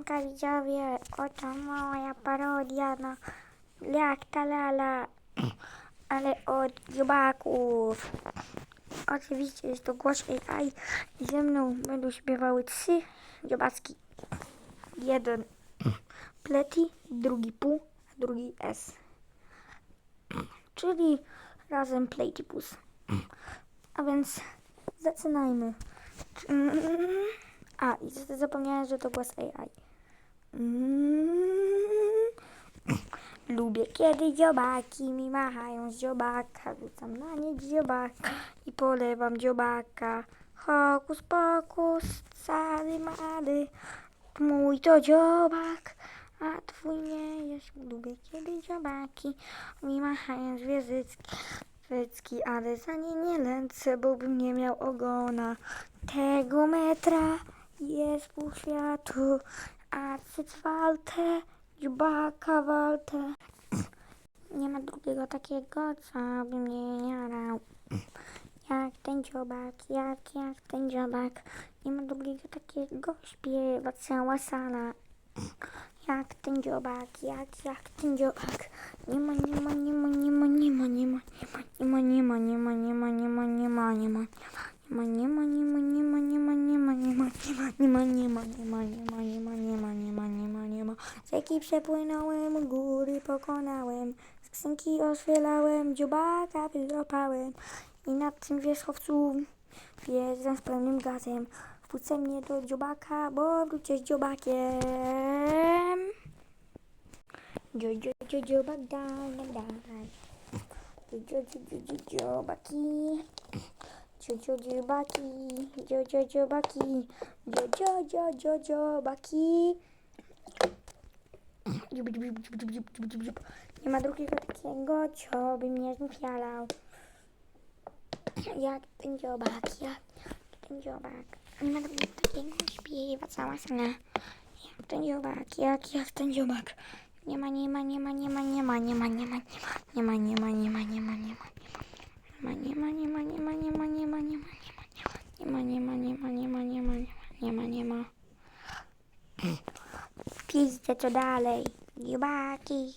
Siemka widzowie, oto moja parodia na jak ta lala, ale od dziobaków. Oczywiście jest to głos i ze mną będą śpiewały trzy dziobacki. Jeden Pleti, drugi Pu, a drugi S. Czyli razem Platypus. A więc zaczynajmy. A, i zapomniałem, że to głos AI. Mm. Lubię, kiedy dziobaki mi machają z dziobaka. Rzucam na nie dziobaka i polewam dziobaka. Hokus pokus, cary mary. Mój to dziobak, a twój nie jest. Lubię, kiedy dziobaki mi machają z wiezycki. Wycki, ale za nie nie lęcę, bo bym nie miał ogona. Tego metra jest pół światu, a cycwalte, dziubaka walte. Nie ma drugiego takiego, co by mnie nie jarał. Jak ten dziobak, jak, jak ten dziobak. Nie ma drugiego takiego, śpiewa cała sala. Jak ten dziobak, jak, jak ten dziobak. Nie ma, nie ma, nie ma, nie ma, nie ma, nie ma, nie ma, nie ma, nie ma, nie ma, nie ma, nie ma, nie ma. Nie ma, nie ma, nie ma, nie ma, nie ma, nie ma, nie ma, nie ma, nie ma, nie ma, nie ma, nie ma, nie ma, nie ma. Rzeki przepłynąłem, góry pokonałem, skrzynki otwierałem, dziobaka wyłapałem i na tym wierzchowcu wjeżdżam z pełnym gazem. Wpuszczę mnie do dziobaka, bo wrócę z dziobakiem. Dzio, dzio, dzio, dziobak, daj, daj. Dzio, dzio, dzio, dzio, dziobaki. Dzio, dzio, dziobaki. Dzio, dzio. Dzio, dziub. Nie ma drugiego takiego, co by mnie zmusialał. Jak ten dziobak, jak ten dziobak. Nie ma drugiego takiego, śpiewa cała sala. Jak ten dziobak, jak, jak ten dziobak. Nie ma, nie ma, nie ma, nie ma, nie ma, nie ma, nie ma, nie ma, nie ma, nie ma, nie ma, nie ma, nie ma. Pizdę to dalej. Jubaki.